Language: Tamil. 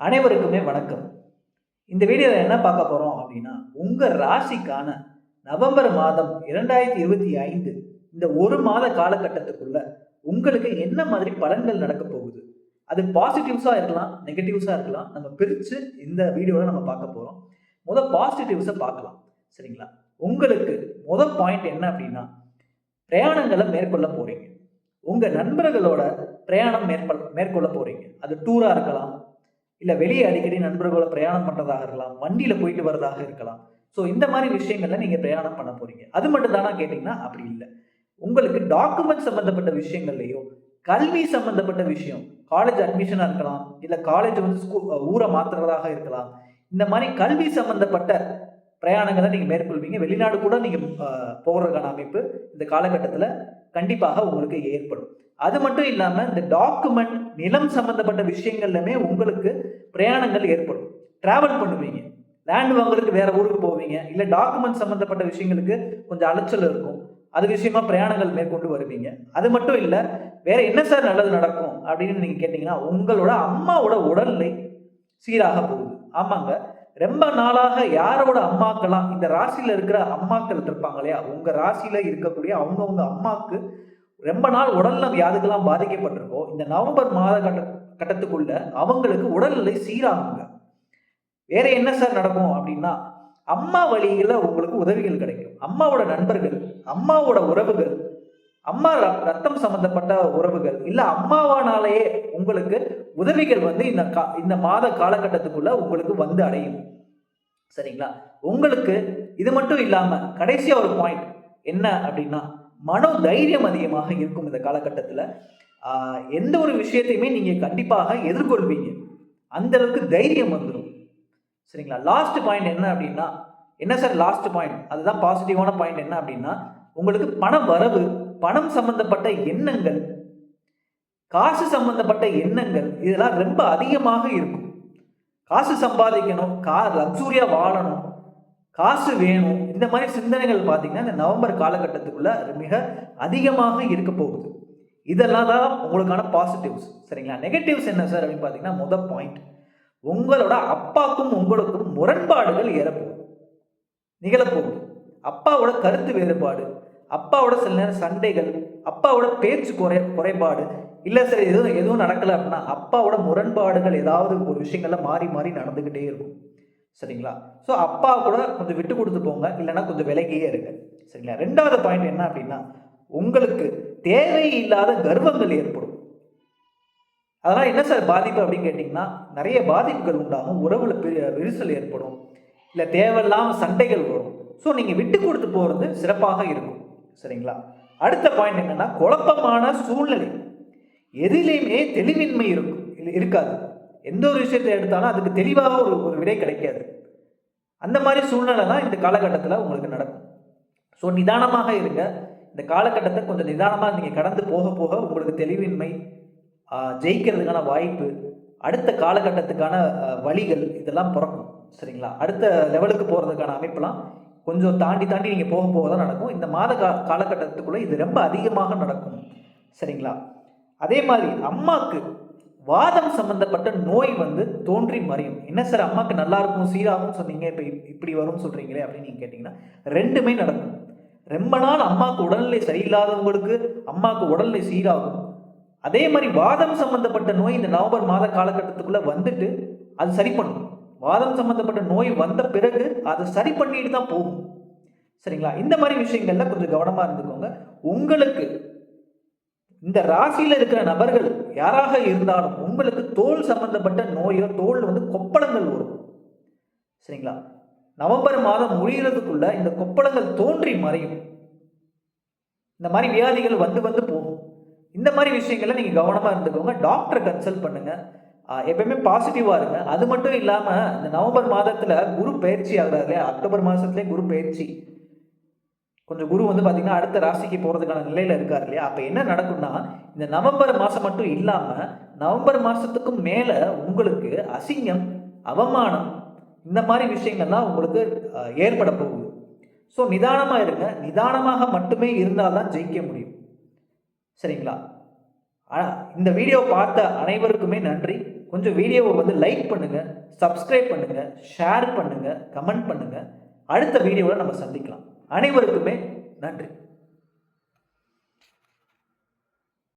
அனைவருக்குமே வணக்கம். இந்த வீடியோவில் என்ன பார்க்க போகிறோம் அப்படின்னா உங்கள் ராசிக்கான நவம்பர் மாதம் இரண்டாயிரத்தி இருபத்தி ஐந்து இந்த ஒரு மாத காலகட்டத்துக்குள்ள உங்களுக்கு என்ன மாதிரி பலன்கள் நடக்க போகுது? அது பாசிட்டிவ்ஸாக இருக்கலாம் நெகட்டிவ்ஸாக இருக்கலாம் நம்ம பிரித்து இந்த வீடியோவில் நம்ம பார்க்க போகிறோம் முத பாசிட்டிவ்ஸை பார்க்கலாம் சரிங்களா? உங்களுக்கு முத பாயிண்ட் என்ன அப்படின்னா பிரயாணங்களை மேற்கொள்ள போகிறீங்க உங்கள் நண்பர்களோட பிரயாணம் மேற்கொள் மேற்கொள்ள போகிறீங்க அது டூராக இருக்கலாம் இல்லை வெளியே அடிக்கடி நண்பர்களோட பிரயாணம் பண்ணுறதாக இருக்கலாம் வண்டியில் போயிட்டு வரதாக இருக்கலாம். ஸோ இந்த மாதிரி விஷயங்கள்ல நீங்கள் பிரயாணம் பண்ண போகிறீங்க அது மட்டும் தானா கேட்டிங்கன்னா அப்படி இல்லை. உங்களுக்கு டாக்குமெண்ட் சம்மந்தப்பட்ட விஷயங்கள்லையோ கல்வி சம்மந்தப்பட்ட விஷயம் காலேஜ் அட்மிஷனாக இருக்கலாம் இல்லை காலேஜ் வந்து ஸ்கூ ஊரை மாற்றுறதாக இருக்கலாம் இந்த மாதிரி கல்வி சம்மந்தப்பட்ட பிரயாணங்களை நீங்கள் மேற்கொள்வீங்க. வெளிநாடு கூட நீங்கள் போகிறதுக்கான அமைப்பு இந்த காலகட்டத்தில் கண்டிப்பாக உங்களுக்கு ஏற்படும். அது மட்டும் இல்லாமல் இந்த டாக்குமெண்ட் நிலம் சம்மந்தப்பட்ட விஷயங்கள்லுமே உங்களுக்கு பிரயாணங்கள் ஏற்படும். ட்ராவல் பண்ணுவீங்க. லேண்ட் வாங்குறதுக்கு வேற ஊருக்கு போவீங்க. இல்லை டாக்குமெண்ட் சம்மந்தப்பட்ட விஷயங்களுக்கு கொஞ்சம் அலைச்சல் இருக்கும். அது விஷயமா பிரயாணங்கள் மேற்கொண்டு வருவீங்க. அது மட்டும் இல்லை வேற என்ன சார் நல்லது நடக்கும் அப்படின்னு நீங்கள் கேட்டிங்கன்னா உங்களோட அம்மாவோட உடல்நிலை சீராக போகுது. ஆமாங்க. ரொம்ப நாளாக யாரோட அம்மாக்கெல்லாம் இந்த ராசியில் இருக்கிற அம்மாக்கள் இருப்பாங்க இல்லையா? உங்கள் ராசியில் இருக்கக்கூடிய அவங்கவுங்க அம்மாவுக்கு ரொம்ப நாள் உடல்நலம் யாருக்கெல்லாம் பாதிக்கப்பட்டிருக்கோ இந்த நவம்பர் மாத கட்ட கட்டத்துக்குள்ள அவங்களுக்கு உடல்நிலை சீராகுங்க. வேற என்ன சார் நடக்கும் அப்படின்னா அம்மா வழியில் உங்களுக்கு உதவிகள் கிடைக்கும். அம்மாவோட நண்பர்கள் அம்மாவோட உறவுகள் அம்மா ரத்தம் சம்பந்தப்பட்ட உறவுகள் இல்லை அம்மாவானாலேயே உங்களுக்கு உதவிகள் வந்து இந்த கா இந்த மாத காலகட்டத்துக்குள்ள உங்களுக்கு வந்து அடையும். சரிங்களா? உங்களுக்கு இது மட்டும் இல்லாமல் கடைசியாக ஒரு பாயிண்ட் என்ன அப்படின்னா மனோ தைரியம் அதிகமாக இருக்கும் இந்த காலகட்டத்தில். எந்த ஒரு விஷயத்தையுமே நீங்கள் கண்டிப்பாக எதிர்கொள்வீங்க. அந்த அளவுக்கு தைரியம் வந்துடும் சரிங்களா? லாஸ்ட் பாயிண்ட் என்ன அப்படின்னா என்ன சார் லாஸ்ட் பாயிண்ட் அதுதான் பாசிட்டிவான பாயிண்ட் என்ன அப்படின்னா உங்களுக்கு பண வரவு பணம் சம்பந்தப்பட்ட எண்ணங்கள் காசு சம்பந்தப்பட்ட எண்ணங்கள் இதெல்லாம் ரொம்ப அதிகமாக இருக்கும். காசு சம்பாதிக்கணும் கா லக்ஸூரியாக வாழணும் காசு வேணும் இந்த மாதிரி சிந்தனைகள் பார்த்தீங்கன்னா இந்த நவம்பர் காலகட்டத்துக்குள்ளே மிக அதிகமாக இருக்க போகுது. இதெல்லாம் தான் உங்களுக்கான பாசிட்டிவ்ஸ் சரிங்களா? நெகட்டிவ்ஸ் என்ன சார் அப்படின்னு பார்த்தீங்கன்னா முதல் பாயிண்ட் உங்களோட அப்பாக்கும் உங்களுக்கும் முரண்பாடுகள் ஏறப்போகுது. நிகழப்போகுது. அப்பாவோட கருத்து வேறுபாடு அப்பாவோட சில நேரம் சண்டைகள் அப்பாவோட பேச்சு குறை குறைபாடு இல்லை சார் எதுவும் எதுவும் நடக்கலை அப்படின்னா அப்பாவோட முரண்பாடுகள் ஏதாவது ஒரு விஷயங்கள்ல மாறி மாறி நடந்துக்கிட்டே இருக்கும். சரிங்களா? ஸோ அப்பா கூட கொஞ்சம் விட்டு கொடுத்து போங்க இல்லைன்னா கொஞ்சம் விலகியே இருங்க. சரிங்களா? ரெண்டாவது பாயிண்ட் என்ன அப்படின்னா உங்களுக்கு தேவையில்லாத கர்வங்கள் ஏற்படும். அதெல்லாம் என்ன சார் பாதிப்பு அப்படின்னு கேட்டிங்கன்னா நிறைய பாதிப்புகள் உண்டாகும் உறவுல பெரிய விரிசல் ஏற்படும் இல்லை தேவையில்லாமல் சண்டைகள் வரும். ஸோ நீங்கள் விட்டு கொடுத்து போகிறது சிறப்பாக இருக்கும். சரிங்களா? அடுத்த பாயிண்ட் என்னென்னா குழப்பமான சூழ்நிலை. எதிலையுமே தெளிவின்மை இருக்கும் இருக்காது. எந்த ஒரு விஷயத்தை எடுத்தாலும் அதுக்கு தெளிவாக ஒரு ஒரு விடை கிடைக்காது. அந்த மாதிரி சூழ்நிலை தான் இந்த காலகட்டத்தில் உங்களுக்கு நடக்கும். ஸோ நிதானமாக இருங்க. இந்த காலகட்டத்தை கொஞ்சம் நிதானமாக நீங்கள் கடந்து போக போக உங்களுக்கு தெளிவின்மை ஜெயிக்கிறதுக்கான வாய்ப்பு அடுத்த காலகட்டத்துக்கான வழிகள் இதெல்லாம் பிறக்கும். சரிங்களா? அடுத்த லெவலுக்கு போகிறதுக்கான அமைப்பெல்லாம் கொஞ்சம் தாண்டி தாண்டி நீங்கள் போக போக தான் நடக்கும். இந்த மாத கா காலகட்டத்துக்குள்ளே இது ரொம்ப அதிகமாக நடக்கும். சரிங்களா? அதே மாதிரி அம்மாவுக்கு வாதம் சம்பந்தப்பட்ட நோய் வந்து தோன்றி மறையும். என்ன சார் அம்மாவுக்கு நல்லா இருக்கும் சீராகும் சொன்னீங்க இப்போ இப்படி வரும்னு சொல்கிறீங்களே அப்படின்னு நீங்கள் கேட்டிங்கன்னா ரெண்டுமே நடக்கும். ரொம்ப நாள் அம்மாவுக்கு உடல்நிலை சரியில்லாதவங்களுக்கு அம்மாவுக்கு உடல்நிலை சீராகும். அதே மாதிரி வாதம் சம்பந்தப்பட்ட நோய் இந்த நவம்பர் மாத காலகட்டத்துக்குள்ளே வந்துட்டு அது சரி பண்ணும். வாதம் சம்பந்தப்பட்ட நோய் வந்த பிறகு அதை சரி பண்ணிட்டு தான் போகும். சரிங்களா? இந்த மாதிரி விஷயங்கள்ல கொஞ்சம் கவனமாக இருந்துக்கோங்க. உங்களுக்கு இந்த ராசியில் இருக்கிற நபர்கள் யாராக இருந்தாலும் உங்களுக்கு தோல் சம்பந்தப்பட்ட நோயோ தோல் வந்து கொப்பளங்கள் வரும். சரிங்களா? நவம்பர் மாதம் முடிகிறதுக்குள்ள இந்த கொப்பளங்கள் தோன்றி மறையும். இந்த மாதிரி வியாதிகள் வந்து வந்து போகும். இந்த மாதிரி விஷயங்கள்ல நீங்கள் கவனமாக இருந்துக்கோங்க. டாக்டரை கன்சல்ட் பண்ணுங்க. எப்பயுமே பாசிட்டிவாக இருங்க. அது மட்டும் இல்லாமல் இந்த நவம்பர் மாதத்தில் குரு பயிற்சி ஆகிறாரு இல்லையா? அக்டோபர் மாதத்துலேயே குரு பயிற்சி. கொஞ்சம் குரு வந்து பார்த்திங்கன்னா அடுத்த ராசிக்கு போகிறதுக்கான நிலையில் இருக்கார் இல்லையா? அப்போ என்ன நடக்கும்னா இந்த நவம்பர் மாதம் மட்டும் இல்லாமல் நவம்பர் மாதத்துக்கும் மேலே உங்களுக்கு அசிங்கம் அவமானம் இந்த மாதிரி விஷயங்கள்லாம் உங்களுக்கு ஏற்பட போகுது. ஸோ நிதானமாக இருங்க. நிதானமாக மட்டுமே இருந்தால் தான் ஜெயிக்க முடியும். சரிங்களா? இந்த வீடியோ பார்த்த அனைவருக்குமே நன்றி. கொஞ்சம் வீடியோவை வந்து லைக் பண்ணுங்கள் சப்ஸ்கிரைப் பண்ணுங்கள் ஷேர் பண்ணுங்கள் கமெண்ட் பண்ணுங்கள் அடுத்த வீடியோவில் நம்ம சந்திக்கலாம். அனைவருக்குமே நன்றி.